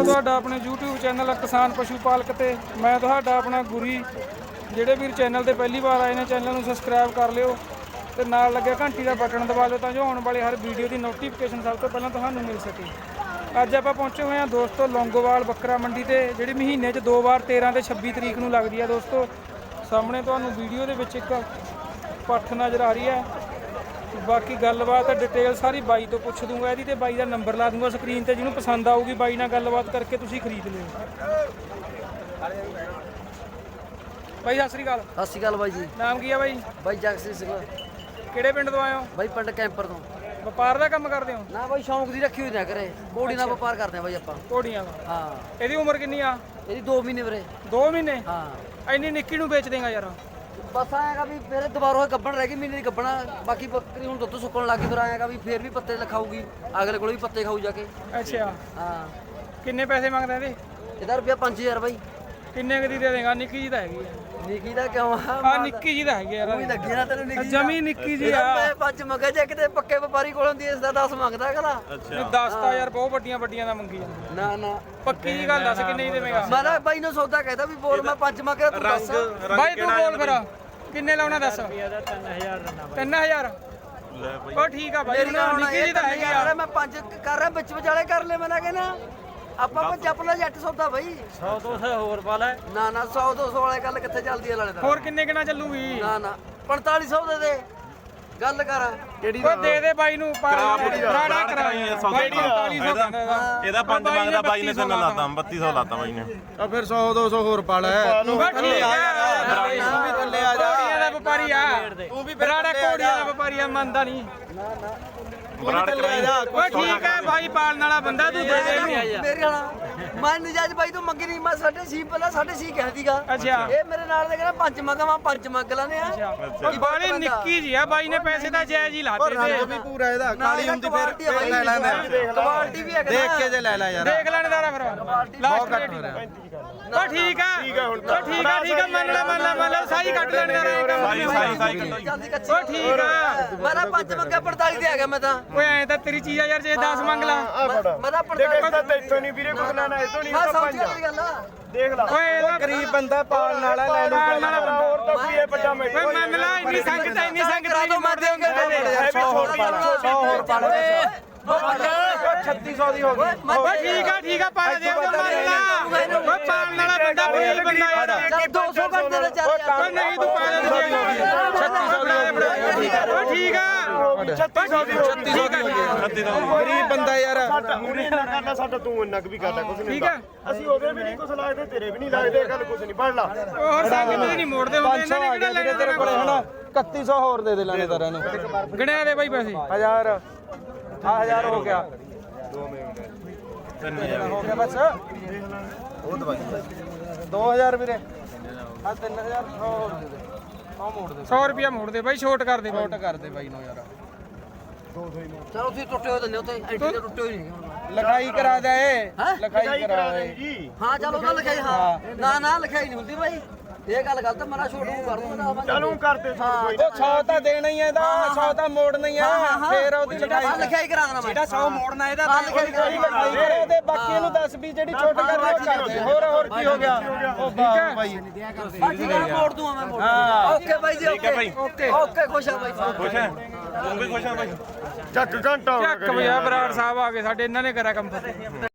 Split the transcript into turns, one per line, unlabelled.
ਦੋਸਤੋ ਤੁਹਾਡਾ ਆਪਣੇ YouTube ਚੈਨਲ ਕਿਸਾਨ ਪਸ਼ੂ ਪਾਲਕ ਤੇ। ਮੈਂ ਤੁਹਾਡਾ ਆਪਣਾ ਗੁਰੀ। ਜਿਹੜੇ ਵੀਰ ਚੈਨਲ ਤੇ ਪਹਿਲੀ ਵਾਰ ਆਏ ਨੇ, ਚੈਨਲ ਨੂੰ ਸਬਸਕ੍ਰਾਈਬ ਕਰ ਲਿਓ। ਤੇ ਨਾਲ ਲੱਗਿਆ ਘੰਟੀ ਦਾ ਬਟਨ ਦਬਾ ਲਿਓ ਤਾਂ ਜੋ ਆਉਣ ਵਾਲੇ ਹਰ ਵੀਡੀਓ ਦੀ ਨੋਟੀਫਿਕੇਸ਼ਨ ਸਭ ਤੋਂ ਪਹਿਲਾਂ ਤੁਹਾਨੂੰ ਮਿਲ ਸਕੇ। ਅੱਜ ਆਪਾਂ ਪਹੁੰਚੇ ਹੋਏ ਹਾਂ ਦੋਸਤੋ ਲੌਂਗੋਵਾਲ ਬੱਕਰਾ ਮੰਡੀ ਤੇ, ਜਿਹੜੀ ਮਹੀਨੇ 'ਚ ਦੋ ਵਾਰ 13 ਤੇ 26 ਤਰੀਕ ਨੂੰ ਲੱਗਦੀ ਹੈ ਦੋਸਤੋ। ਸਾਹਮਣੇ ਤੁਹਾਨੂੰ ਵੀਡੀਓ ਦੇ ਵਿੱਚ ਇੱਕ ਪੱਠ ਨਜ਼ਰ ਆ ਰਹੀ ਹੈ। ਬਾਕੀ ਗੱਲਬਾਤ ਡਿਟੇਲ ਸਾਰੀ ਬਾਈ ਤੋਂ ਪੁੱਛ ਦੂੰਗਾ ਇਹਦੀ ਤੇ ਬਾਈ ਦਾ ਨੰਬਰ ਲਾ ਦੂੰਗਾ ਸਕਰੀਨ ਤੇ ਜਿਹਨੂੰ ਪਸੰਦ ਆਊਗੀ ਬਾਈ ਨਾਲ ਗੱਲਬਾਤ ਕਰਕੇ ਤੁਸੀਂ ਖਰੀਦ ਲਿਓ। ਬਾਈ ਸਤਿ ਸ੍ਰੀ ਅਕਾਲ।
ਸਤਿ ਸ਼੍ਰੀ ਅਕਾਲ ਬਾਈ ਜੀ।
ਨਾਮ ਕੀ ਆ ਬਾਈ?
ਬਾਈ ਜਗਸੀਰ ਸਿੰਘ।
ਕਿਹੜੇ ਪਿੰਡ ਤੋਂ ਆਏ ਹੋ?
ਬਾਈ ਪਿੰਡ ਕੈਂਪਰ ਤੋਂ।
ਵਪਾਰ ਦਾ ਕੰਮ ਕਰਦੇ ਹੋ?
ਨਾ ਬਾਈ ਸ਼ੌਂਕ ਦੀ ਰੱਖੀ ਹੋਈ ਨਾ ਕਰੇ ਕੋੜੀ ਨਾਲ ਵਪਾਰ ਕਰਦੇ ਆ ਬਾਈ ਆਪਾਂ।
ਘੋੜੀਆਂ ਦਾ
ਹਾਂ।
ਇਹਦੀ ਉਮਰ ਕਿੰਨੀ ਆ?
ਇਹਦੀ 2 ਮਹੀਨੇ ਵੀਰੇ।
2 ਮਹੀਨੇ?
ਹਾਂ।
ਇੰਨੀ ਨਿੱਕੀ ਨੂੰ ਵੇਚ ਦੇਗਾ ਯਾਰ।
ਬਸ ਆਏਗਾ ਵੀ ਫਿਰ ਦੁਬਾਰਾ ਗੱਬਣ ਰਹਿ ਗਈ ਮਹੀਨੇ ਦੀ ਗੱਬਣਾ ਬਾਕੀ ਬੱਕਰੀ ਹੁਣ ਦੁੱਧ ਸੁੱਕਣ ਲੱਗੀ ਫਿਰ ਆਏਗਾ ਵੀ ਫਿਰ ਵੀ ਪੱਤੇ ਲਿਖਾਊਗੀ ਅਗਲੇ ਕੋਲ ਵੀ ਪੱਤੇ ਖਾਊ ਜਾ ਕੇ।
ਅੱਛਾ।
ਹਾਂ।
ਕਿੰਨੇ ਪੈਸੇ ਮੰਗਦਾ ਇਹਦੇ?
ਇਹਦਾ ਰੁਪਿਆ 5000 ਬਾਈ।
ਕਿੰਨੇ ਕੁ ਦੀ ਦੇ ਦੇਗਾ? ਨਿੱਕੀ ਜੀ ਤਾਂ ਹੈਗੀ ਆ।
ਨਿੱਕੀ ਦਾ ਕਿਉਂ ਆ?
ਆ ਨਿੱਕੀ ਜੀ ਤਾਂ ਹੈਗੀ ਯਾਰ।
ਵੀ ਲੱਗੀ ਨਾ ਤੈਨੂੰ ਨਿੱਕੀ
ਜਮੀ ਨਿੱਕੀ ਜੀ ਆ।
ਮੈਂ ਪੰਜ ਮੰਗਾ ਜੇ ਕਿਤੇ ਪੱਕੇ ਵਪਾਰੀ ਕੋਲ ਹੁੰਦੀ ਇਸ ਦਾ 10 ਮੰਗਦਾ ਅਗਲਾ।
ਨਹੀਂ ਦੱਸਤਾ ਯਾਰ ਬਹੁਤ ਵੱਡੀਆਂ ਵੱਡੀਆਂ ਦਾ ਮੰਗੀ ਜਾਂਦਾ।
ਨਾ ਨਾ।
ਪੱਕੀ ਜੀ ਗੱਲ ਦੱਸ ਕਿੰਨੇ ਦੀ ਦੇਵੇਂਗਾ?
ਮੈਂ ਤਾਂ ਬਾਈ ਨੂੰ ਸੌਦਾ ਕਹਿਦਾ ਵੀ ਬੋਲ ਮੈਂ ਪੰਜ ਮੰਗਿਆ ਤੂੰ ਦੱਸ।
ਬਾਈ ਤੂੰ ਬੋਲ ਫਿਰ। ਕਿੰਨੇ ਲਾਉਣਾ ਦੱਸ? 3000 ਉਹ ਠੀਕ ਆ ਬਾਈ
ਮੇਰੀ
ਹੁਣ
ਹੁਣ
ਨਿੱਕੀ ਜੀ ਤਾਂ ਹੈਗੀ ਆ।
ਮੈਂ ਪੰਜ ਕਰ ਰਿਹਾ ਵਿੱਚ ਵਿਚਾਲੇ ਕਰ ਲੈ ਮੈਂ ਨਾ। ਕਹਿਣਾ ਆਪਾਂ ਪੰਜ ਆਪਣਾ ਜੱਟ ਸੌਦਾ ਬਾਈ।
100 200 ਹੋਰ ਪਾ ਲੈ।
ਨਾ ਨਾ 100 200 ਵਾਲੇ ਗੱਲ ਕਿੱਥੇ ਚੱਲਦੀ ਲਾਲੇ ਦਾ
ਹੋਰ ਕਿੰਨੇ ਕਿਨਾ ਚੱਲੂਗੀ?
ਨਾ ਨਾ 4500 ਦੇ ਦੇ। ਗੱਲ ਕਰ।
ਉਹ ਦੇ ਦੇ ਬਾਈ ਨੂੰ ਪਰ ਰਾੜਾ ਕਰਾਈ ਬਾਈ 4500 ਕਹਿੰਦਾ ਇਹਦਾ
ਇਹਦਾ ਪੰਜ ਮੰਗਦਾ ਬਾਈ ਨੇ ਤੈਨੂੰ ਲਾਤਾ 3200 ਲਾਤਾ ਬਾਈ ਨੇ।
ਆ ਫਿਰ 100 200 ਹੋਰ ਪਾ ਲੈ। ਤੂੰ
ਬਸ ਠੀਕ ਆ
ਤੂੰ ਵੀ ਥੱਲੇ ਆ ਜਾ।
ਵਪਾਰੀ ਆ। ਤੂੰ ਵੀ ਰਾੜਾ ਕੋੜੀਆਂ ਦਾ ਵਪਾਰੀ ਆ ਮੰਨਦਾ ਨਹੀਂ।
ਬਰਾੜ ਕਰਾਈ।
ਓਏ ਠੀਕ ਹੈ ਬਾਈ ਪਾਲਣ ਵਾਲਾ ਬੰਦਾ ਤੂੰ ਦੇ ਦੇ ਇਹਨੂੰ
ਮੇਰੇ ਵਾਲਾ। ਮੈਂ ਨਜਾਇਜ਼ ਬਾਈ ਤੋਂ ਮੰਗੀ ਨਹੀਂ ਮੈਂ ਸਾਡੇ ਸੀ ਪਹਿਲਾਂ ਸਾਡੇ ਸੀ ਕਹਿ ਦੀਗਾ
ਅੱਛਾ।
ਇਹ ਮੇਰੇ ਨਾਲ ਦੇ ਕਹਿੰਦਾ ਪੰਜ ਮੰਗਾਵਾਂ ਪੰਜ ਮੰਗ ਲਾਨੇ ਆ।
ਉਹ ਬਾਲੀ ਨਿੱਕੀ ਜੀ ਆ ਬਾਈ ਨੇ ਪੈਸੇ ਤਾਂ ਜਾਇਜ਼ ਹੀ ਲਾਤੇ
ਰੰਗ
ਤੇ।
ਵੀ ਪੂਰਾ ਇਹਦਾ ਕਾਲੀ ਹੁੰਦੀ ਫਿਰ ਲੈ ਲੈਂਦੇ
ਕੁਆਲਿਟੀ ਵੀ ਹੈ
ਦੇਖ ਕੇ ਜੇ ਲੈ ਲੈ ਯਾਰ।
ਦੇਖ ਲੈਣ ਦਾਰਾ ਫਿਰ। ਲਾਸਟ ਰੇਟ ਉਹ ਠੀਕ ਆ। ਠੀਕ ਆ ਹੁਣ ਉਹ ਠੀਕ ਆ ਠੀਕ ਆ ਮੰਨ ਲੈ ਮੰਨ ਲੈ ਮੰਨ ਲੈ ਸਾਈ ਕੱਟ ਲੈਣ ਦਾਰਾ ਇਹ ਕੰਮ
ਸਾਈ ਸਾਈ। ਸਾਈ। ਕੱਟੋ
ਜਲਦੀ ਕੱਚੀ
ਉਹ ਠੀਕ ਆ।
ਮੇਰਾ ਪੰਜ ਮੰਗਿਆ 45 ਦੇ ਆ ਗਿਆ ਮੈਂ ਤਾਂ।
ਓਏ ਐ ਤਾਂ ਤੇਰੀ ਚੀਜ਼ ਆ ਯਾਰ ਜੇ 10 ਮੰਗ ਲਾ।
ਮੈਂ ਤਾਂ 45
ਤੈਥੋਂ ਨਹੀਂ ਵੀਰੇ ਕੁਝ ਲੈਣਾ ਇਤੋਂ ਨਹੀਂ
ਹਾਂ ਸਮਝ ਗੱਲ ਆ।
ਦੇਖ ਲਾ।
ਓਏ ਇਹਦਾ
ਗਰੀਬ ਬੰਦਾ ਪਾਲਣ ਵਾਲਾ ਲੈ ਲੂ
ਪਾਲਣ ਵਾਲਾ ਬੰਦਾ।
ਹੋਰ ਤਾਂ ਕੋਈ ਇਹ ਵੱਡਾ ਮੈਂ
ਓਏ ਮੰਨ ਲੈ ਇੰਨੀ ਸੰਗਤ ਹੈ, ਇੰਨੀ ਸੰਗਤ ਹੈ,
ਤੋਂ ਮੈਂ ਦੇਂਗੇ
ਦੇ ਦੇ।
100 ਹੋਰ ਪਾ ਲੈ 100 ਹੋਰ ਪਾ ਲੈ। 3600 ਦੀ ਹੋ ਗਈ।
ਓਏ ਠੀਕ ਆ ਠੀਕ ਆ ਪਾ ਦੇ ਓਏ ਪਾਲਣ ਵਾਲਾ ਬੰਦਾ ਗਰੀਬ ਬੰਦਾ ਯਾਰ
ਚੱਲ 200 ਕਰ ਦੇ ਦੇ ਚੱਲ
ਓਏ ਨਹੀਂ ਤੂੰ ਪਾ ਦੇ 3600 ਦੀ ਓਏ ਠੀਕ ਆ।
3600 ਦੀ
3600 ਦੀ ਹੋ ਗਈ ਗਰੀਬ ਬੰਦਾ ਯਾਰ।
ਸਾਡਾ ਉਹਨੇ ਇੰਨਾ ਕਰਨਾ ਸਾਡਾ ਤੂੰ ਇੰਨਾ ਕੁ ਵੀ ਕਰਦਾ ਕੁਝ ਨਹੀਂ
ਠੀਕ ਹੈ
ਅਸੀਂ ਉਹਦੇ ਵੀ ਨਹੀਂ ਕੁਝ ਲੱਗਦੇ ਤੇਰੇ ਵੀ ਨਹੀਂ ਲੱਗਦੇ ਗੱਲ ਕੁਝ ਨਹੀਂ ਪੜ ਲਾ।
ਹੋਰ ਸੰਗਤ ਹੀ ਨਹੀਂ ਮੋੜਦੇ ਹੁੰਦੇ? ਇਹਨਾਂ
500
ਨੇ
ਆ
ਕਿਹੜਾ
ਗਿਆ ਵੀਰੇ ਤੇਰੇ ਕੋਲੇ
ਲੈਣਾ
ਹੁਣ 3100 ਹੋਰ ਦੇ ਦੇ ਲਾਣੇਦਾਰਾਂ ਨੂੰ।
ਗਿਣਿਆ ਦੇ ਬਾਈ ਪੈਸੇ।
ਹਜ਼ਾਰ। ਆ ਹਜ਼ਾਰ ਹੋ ਗਿਆ। ਹੋ ਗਿਆ ਬਸ ਉਹ ਦਵਾਈ 2000 ਵੀਰੇ ਆ 3000 ਹੋਰ ਦੇ ਦੇ। ਆ ਮੋੜ ਦੇ
100 ਰੁਪਿਆ ਮੋੜ ਦੇ ਬਾਈ ਛੋਟ ਕਰ ਦੇ ਬਾਈ।
ਛੋਟ ਕਰ ਦੇ ਬਾਈ ਨੂੰ ਯਾਰ
ਚਲੋ ਤੁਸੀਂ ਟੁੱਟੇ ਹੋਏ ਦਿੰਦੇ ਉੱਤੇ ਐਂਟੀ ਦੇ ਟੁੱਟੇ ਹੋਏ ਨਹੀਂ।
ਲਿਖਾਈ ਕਰਾ ਦੇ? ਲਿਖਾਈ ਕਰਾ ਦੇ।
ਜੀ।
ਹਾਂ ਚਲੋ ਉਹਦਾ ਲਿਖਾਈ ਹਾਂ। ਨਾ ਨਾ ਲਿਖਾਈ ਨਹੀਂ ਹੁੰਦੀ ਬਾਈ। ਇਹ ਗੱਲ ਗਲਤ ਮਨਾ ਛੋੜ ਨੂੰ ਕਰ ਦੂੰਗਾ
ਚਲੂ ਕਰਦੇ ਤੂੰ ਕੋਈ
ਉਹ 100 ਤਾਂ ਦੇਣਾ ਹੀ ਹੈ ਇਹਦਾ 100 ਤਾਂ ਮੋੜਨਾ ਹੀ ਹੈ। ਫੇਰ ਉਹਦੀ ਲਿਖਾਈ
ਹਾਂ ਲਿਖਾਈ ਕਰਾ ਦੇਣਾ ਮੈਂ।
100 ਮੋੜਨਾ ਇਹਦਾ
ਹਾਂ ਲਿਖਾਈ ਕਰਾ ਦੇਣਾ।
ਲਿਖਾਈ ਕਰਾ ਦੇ ਬਾਕੀ ਇਹਨੂੰ ਦੱਸ ਵੀ ਜਿਹੜੀ ਛੋਟ ਕਰ ਰਿਹਾ ਉਹ ਕਰ ਦੇ। ਹੋਰ ਹੋਰ ਕੀ ਹੋ ਗਿਆ? ਉਹ ਬਾਈ ਬਾਈ
ਹਾਂ? ਠੀਕ ਹੈ ਮੋੜ ਦੂੰਗਾ ਮੈਂ ਮੋੜ ਓਕੇ ਬਾਈ ਜੀ
ਠੀਕ ਹੈ ਬਾਈ।
ਓਕੇ। ਓਕੇ ਖੁਸ਼ ਆ ਬਾਈ।
ਖੁਸ਼ ਹੈ ਤੂੰ ਵੀ ਖੁਸ਼ ਹੈ ਬਾਈ।
ਚੱਕ ਘੰਟਾ ਹੋ ਗਿਆ
ਚੱਕ ਬਈ ਆ ਬਰਾੜ ਸਾਹਿਬ ਆ ਗਏ ਸਾਡੇ ਇਹਨਾਂ ਨੇ ਕਰਿਆ ਕੰਮ ਫਤਿਹ